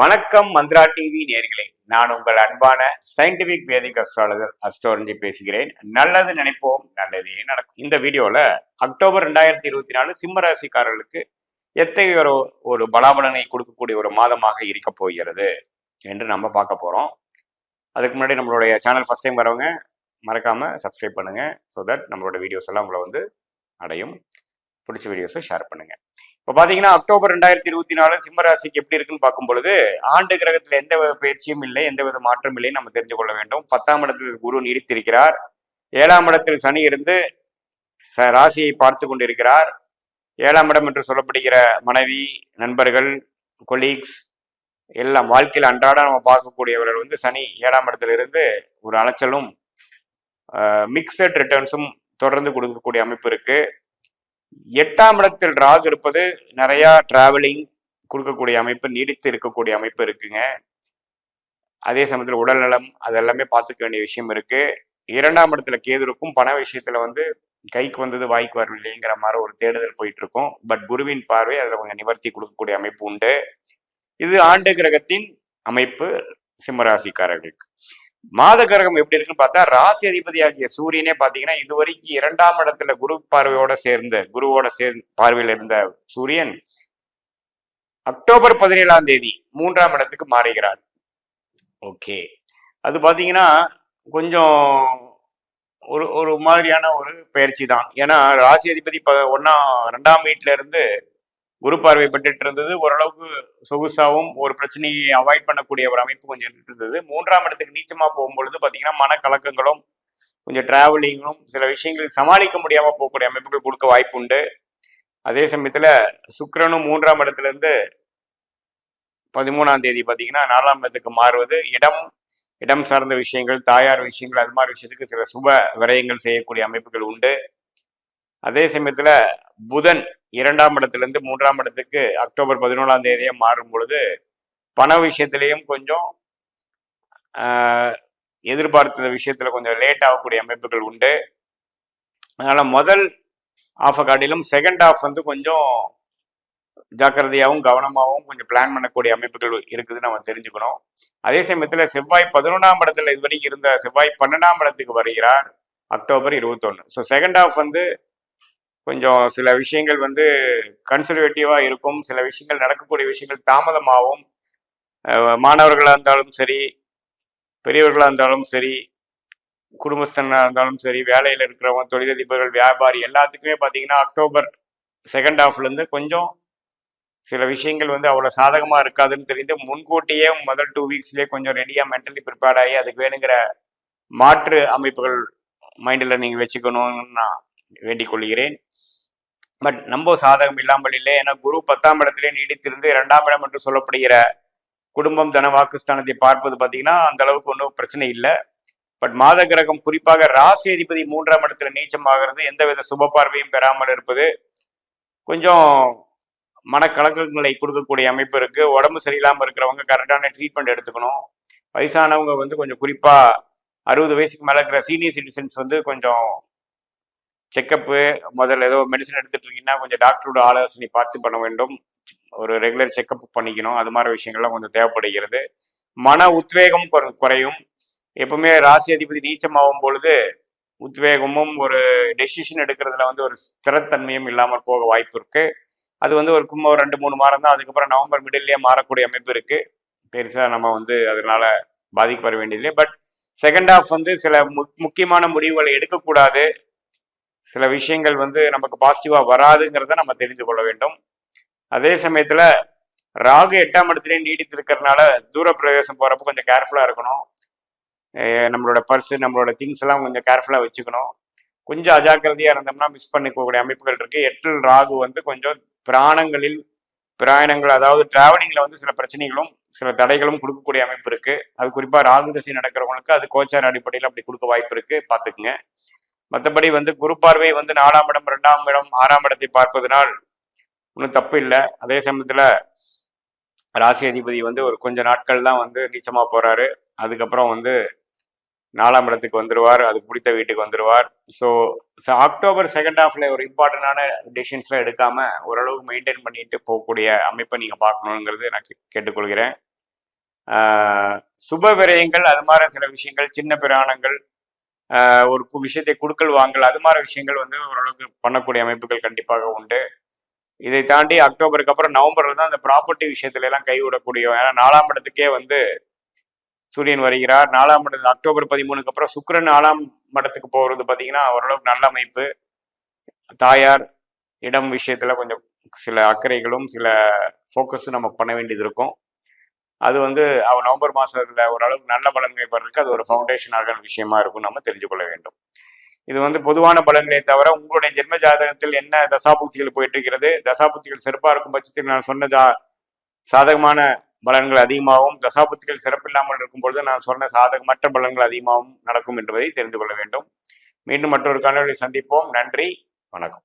வணக்கம் மந்த்ரா டிவி நேர்களே. நான் உங்கள் அன்பான சயின்டிபிக் வேதிக் அஸ்ட்ராலஜர் அஸ்ட்ரோரஞ்சி பேசுகிறேன். நல்லது நினைப்போம் நல்லதே நடக்கும். இந்த வீடியோல அக்டோபர் ரெண்டாயிரத்தி இருபத்தி நாலு சிம்ம ராசிக்காரர்களுக்கு எத்தகைய ஒரு ஒரு பலாபலனை கொடுக்கக்கூடிய ஒரு மாதமாக இருக்க போகிறது என்று நம்ம பார்க்க போறோம். அதுக்கு முன்னாடி நம்மளுடைய சேனல் ஃபர்ஸ்ட் டைம் வரவங்க மறக்காம சப்ஸ்கிரைப் பண்ணுங்க ஸோ தட் நம்மளோட வீடியோஸ் எல்லாம் உங்களை வந்து அடையும். பிடிச்ச வீடியோஸை ஷேர் பண்ணுங்க. இப்போ பார்த்தீங்கன்னா அக்டோபர் ரெண்டாயிரத்தி இருபத்தி நாலு சிம்மராசிக்கு எப்படி இருக்குன்னு பார்க்கும் பொழுது ஆண்டு கிரகத்தில் எந்த வித பயிற்சியும் இல்லை எந்த வித மாற்றம் இல்லை நம்ம தெரிந்து கொள்ள வேண்டும். பத்தாம் இடத்தில் குரு நீடித்திருக்கிறார். ஏழாம் இடத்தில் சனி இருந்து ச- ராசியை பார்த்து கொண்டிருக்கிறார். ஏழாம் இடம் என்று சொல்லப்படுகிற மனைவி நண்பர்கள் கொலீக்ஸ் எல்லாம் வாழ்க்கையில் அன்றாட நம்ம பார்க்கக்கூடியவர்கள் வந்து சனி ஏழாம் இடத்துல இருந்து ஒரு அலைச்சலும் மிக்சட் ரிட்டர்ன்ஸும் தொடர்ந்து கொடுக்கக்கூடிய அமைப்பு இருக்குது எட்டாம் இடத்தில் ராகு இருப்பது நிறைய டிராவலிங் கொடுக்கக்கூடிய அமைப்பு நீடித்து இருக்கக்கூடிய அமைப்பு இருக்குங்க. அதே சமயத்தில் உடல்நலம் அதெல்லாமே பார்த்துக்க வேண்டிய விஷயம் இருக்கு. இரண்டாம் இடத்துல கேது இருக்கும். பண விஷயத்துல வந்து கைக்கு வந்தது வாய்க்கு வரவில்லைங்கிற மாதிரி ஒரு தேடுதல் போயிட்டு இருக்கும் பட் குருவின் பார்வை அதில் கொஞ்சம் நிவர்த்தி கொடுக்கக்கூடிய அமைப்பு உண்டு. இது ஆண்டு கிரகத்தின் அமைப்பு சிம்மராசிக்காரர்களுக்கு மாத கிரகம் எப்படி இருக்குன்னு பார்த்தா ராசி அதிபதியாகிய சூரியனே பார்த்தீங்கன்னா இதுவரைக்கும் இரண்டாம் இடத்துல குரு பார்வையோட சேர்ந்த குருவோட சேர் பார்வையில் இருந்த சூரியன் அக்டோபர் பதினேழாம் தேதி மூன்றாம் இடத்துக்கு மாறுகிறார். ஓகே. அது பார்த்தீங்கன்னா கொஞ்சம் ஒரு ஒரு மாதிரியான ஒரு பயிற்சி தான். ஏன்னா ராசி அதிபதி ப ஒன்னா ரெண்டாம் வீட்டில இருந்து குரு பார்வை பெற்றுட்டு இருந்தது ஓரளவுக்கு சொகுசாவும் ஒரு பிரச்சனையை அவாய்ட் பண்ணக்கூடிய ஒரு அமைப்பு கொஞ்சம் இருந்துட்டு இருந்தது மூன்றாம் இடத்துக்கு நீச்சமா போகும்பொழுது பார்த்தீங்கன்னா மனக்கலக்கங்களும் கொஞ்சம் டிராவலிங்கும் சில விஷயங்கள் சமாளிக்க முடியாம போகக்கூடிய அமைப்புகள் கொடுக்க வாய்ப்பு உண்டு அதே சமயத்துல சுக்கரனும் மூன்றாம் இடத்துல இருந்து பதிமூணாம் தேதி பார்த்தீங்கன்னா நாலாம் இடத்துக்கு மாறுவது. இடம் இடம் சார்ந்த விஷயங்கள் தாயார் விஷயங்கள் அது மாதிரி விஷயத்துக்கு சில சுப விரயங்கள் செய்யக்கூடிய அமைப்புகள் உண்டு. அதே சமயத்துல புதன் இரண்டாம் இடத்திலிருந்து மூன்றாம் இடத்துக்கு அக்டோபர் பதினோராம் தேதியே மாறும் பொழுது பண விஷயத்திலையும் கொஞ்சம் எதிர்பார்த்த விஷயத்துல கொஞ்சம் லேட் ஆகக்கூடிய அமைப்புகள் உண்டு. அதனால முதல் ஆஃபை காட்டிலும் செகண்ட் ஆஃப் வந்து கொஞ்சம் ஜாக்கிரதையாகவும் கவனமாகவும் கொஞ்சம் பிளான் பண்ணக்கூடிய அமைப்புகள் இருக்குதுன்னு நம்ம தெரிஞ்சுக்கணும். அதே சமயத்தில் செவ்வாய் பதினொன்றாம் இடத்துல இதுவரைக்கும் இருந்த செவ்வாய் பன்னெண்டாம் இடத்துக்கு வருகிறார் அக்டோபர் இருபத்தொன்னு. ஸோ செகண்ட் ஆஃப் வந்து கொஞ்சம் சில விஷயங்கள் வந்து கன்சர்வேட்டிவா இருக்கும். சில விஷயங்கள் நடக்கக்கூடிய விஷயங்கள் தாமதமாகும். மாணவர்களாக இருந்தாலும் சரி பெரியவர்களாக இருந்தாலும் சரி குடும்பஸ்தனாக இருந்தாலும் சரி வேலையில் இருக்கிறவங்க தொழிலதிபர்கள் வியாபாரி எல்லாத்துக்குமே பார்த்தீங்கன்னா அக்டோபர் செகண்ட் ஹாஃப்லேருந்து கொஞ்சம் சில விஷயங்கள் வந்து அவ்வளோ சாதகமாக இருக்காதுன்னு தெரிந்து முன்கூட்டியே முதல் டூ வீக்ஸ்லேயே கொஞ்சம் ரெடியாக மென்டலி ப்ரிப்பேர்ட் ஆகி அதுக்கு வேணுங்கிற மாற்று அமைப்புகள் மைண்டில் நீங்கள் வச்சுக்கணும்னு நான் வேண்டிக் கொள்கிறேன் பட் நம்ப சாதகம் இல்லாமல் இல்லை. ஏன்னா குரு பத்தாம் இடத்திலே நீடித்திருந்து இரண்டாம் இடம் என்று சொல்லப்படுகிற குடும்பம் தன வாக்குஸ்தானத்தை பார்ப்பது பார்த்தீங்கன்னா அந்த அளவுக்கு ஒன்றும் பிரச்சனை இல்லை. பட் மாத கிரகம் குறிப்பாக ராசி அதிபதி மூன்றாம் இடத்துல நீச்சமாகிறது எந்தவித சுப பார்வையும் பெறாமல் இருப்பது. கொஞ்சம் மனக்கலக்கங்களை கொடுக்கக்கூடிய அமைப்பு இருக்கு. உடம்பு சரியில்லாமல் இருக்கிறவங்க கரெக்டான ட்ரீட்மெண்ட் எடுத்துக்கணும். வயசானவங்க வந்து கொஞ்சம் குறிப்பாக அறுபது வயசுக்கு மேலே இருக்கிற சீனியர் சிட்டிசன்ஸ் வந்து கொஞ்சம் செக்கப்பு முதல்ல ஏதோ மெடிசன் எடுத்துட்டு இருக்கீங்கன்னா கொஞ்சம் டாக்டரோட ஆலோசனை பார்த்து பண்ண வேண்டும். ஒரு ரெகுலர் செக்கப் பண்ணிக்கணும். அது மாதிரி விஷயங்கள்லாம் கொஞ்சம் தேவைப்படுகிறது. மன உத்வேகம் குறையும். எப்பவுமே ராசி அதிபதி நீச்சமாகும் பொழுது உத்வேகமும் ஒரு டெசிஷன் எடுக்கிறதுல வந்து ஒரு ஸ்திரத்தன்மையும் இல்லாமல் போக வாய்ப்பு இருக்கு. அது வந்து ஒரு கும்ப ஒரு ரெண்டு மூணு மாதம் தான். அதுக்கப்புறம் நவம்பர் மிடில்லேயே மாறக்கூடிய அமைப்பு இருக்கு. பெருசாக நம்ம வந்து அதனால பாதிக்கப்பட வேண்டியதில்லை. பட் செகண்ட் ஹாஃப் வந்து சில முக்கியமான முடிவுகளை எடுக்கக்கூடாது. சில விஷயங்கள் வந்து நமக்கு பாசிட்டிவாக வராதுங்கிறத நம்ம தெரிந்து கொள்ள வேண்டும். அதே சமயத்தில் ராகு எட்டாம் இடத்துலயே நீடித்து இருக்கிறதுனால தூர பிரதேசம் போகிறப்ப கொஞ்சம் கேர்ஃபுல்லாக இருக்கணும். நம்மளோட பர்ஸு நம்மளோட திங்ஸ் எல்லாம் கொஞ்சம் கேர்ஃபுல்லாக வச்சுக்கணும். கொஞ்சம் அஜாக்கிரதையாக இருந்தோம்னா மிஸ் பண்ணிக்கக்கூடிய அமைப்புகள் இருக்குது எட்டில் ராகு வந்து கொஞ்சம் பிராணங்களில் பிராயணங்கள் அதாவது டிராவலிங்கில் வந்து சில பிரச்சனைகளும் சில தடைகளும் கொடுக்கக்கூடிய அமைப்பு இருக்குது அது குறிப்பாக ராகு தசை நடக்கிறவங்களுக்கு அது கோச்சார் அடிப்படையில் அப்படி கொடுக்க வாய்ப்பு இருக்குது பார்த்துக்குங்க. மற்றபடி வந்து குரு பார்வை வந்து நாலாம் இடம் ரெண்டாம் இடம் ஆறாம் இடத்தை பார்ப்பதனால் ஒன்றும் தப்பு இல்லை. அதே சமயத்தில் ராசி அதிபதி வந்து ஒரு கொஞ்ச நாட்கள் தான் வந்து நீச்சமாக போகிறாரு அதுக்கப்புறம் வந்து நாலாம் இடத்துக்கு வந்துடுவார் அது பிடித்த வீட்டுக்கு வந்துடுவார் ஸோ அக்டோபர் செகண்ட் ஹாஃப்ல ஒரு இம்பார்ட்டண்டான டெசிஷன்ஸ்லாம் எடுக்காம ஓரளவுக்கு மெயின்டைன் பண்ணிட்டு போகக்கூடிய அமைப்பை நீங்கள் பார்க்கணுங்கிறது நான் கே- கேட்டுக்கொள்கிறேன். சுப விரயங்கள் அது மாதிரி சில விஷயங்கள் சின்ன பிராணங்கள் ஒரு கு- விஷயத்தை கொடுக்கல் வாங்கல் அது மாதிரி விஷயங்கள் வந்து ஓரளவுக்கு பண்ணக்கூடிய அமைப்புகள் கண்டிப்பாக உண்டு. இதை தாண்டி அக்டோபருக்கு அப்புறம் நவம்பர்ல தான் அந்த ப்ராப்பர்ட்டி விஷயத்துல எல்லாம் கைவிடக்கூடிய ஏன்னா நாலாம் இடத்துக்கே வந்து சூரியன் வருகிறார். நாலாம் இடத்து அக்டோபர் பதிமூணுக்கு அப்புறம் சுக்கிரன் நாலாம் மடத்துக்கு போகிறது பார்த்தீங்கன்னா ஓரளவுக்கு நல்ல அமைப்பு. தாயார் இடம் விஷயத்துல கொஞ்சம் சில அக்கறைகளும் சில ஃபோக்கஸும் நம்ம பண்ண வேண்டியது இருக்கும். அது வந்து அவர் நவம்பர் மாதத்தில் ஓரளவுக்கு நல்ல பலன்களை பெறதுக்கு அது ஒரு ஃபவுண்டேஷன் விஷயமா இருக்கும் நம்ம தெரிஞ்சு கொள்ள வேண்டும். இது வந்து பொதுவான பலன்களை தவிர உங்களுடைய ஜென்ம ஜாதகத்தில் என்ன தசாபுத்திகள் போயிட்டு இருக்கிறது தசாபுத்திகள் சிறப்பாக இருக்கும் பட்சத்தில் நான் சொன்ன ஜா சாதகமான பலன்கள் அதிகமாகவும் தசாபுத்திகள் சிறப்பில்லாமல் இருக்கும் பொழுது நான் சொன்ன சாதகமற்ற பலன்கள் அதிகமாகவும் நடக்கும் என்பதை தெரிந்து கொள்ள வேண்டும். மீண்டும் மற்றொரு காணொளி சந்திப்போம். நன்றி. வணக்கம்.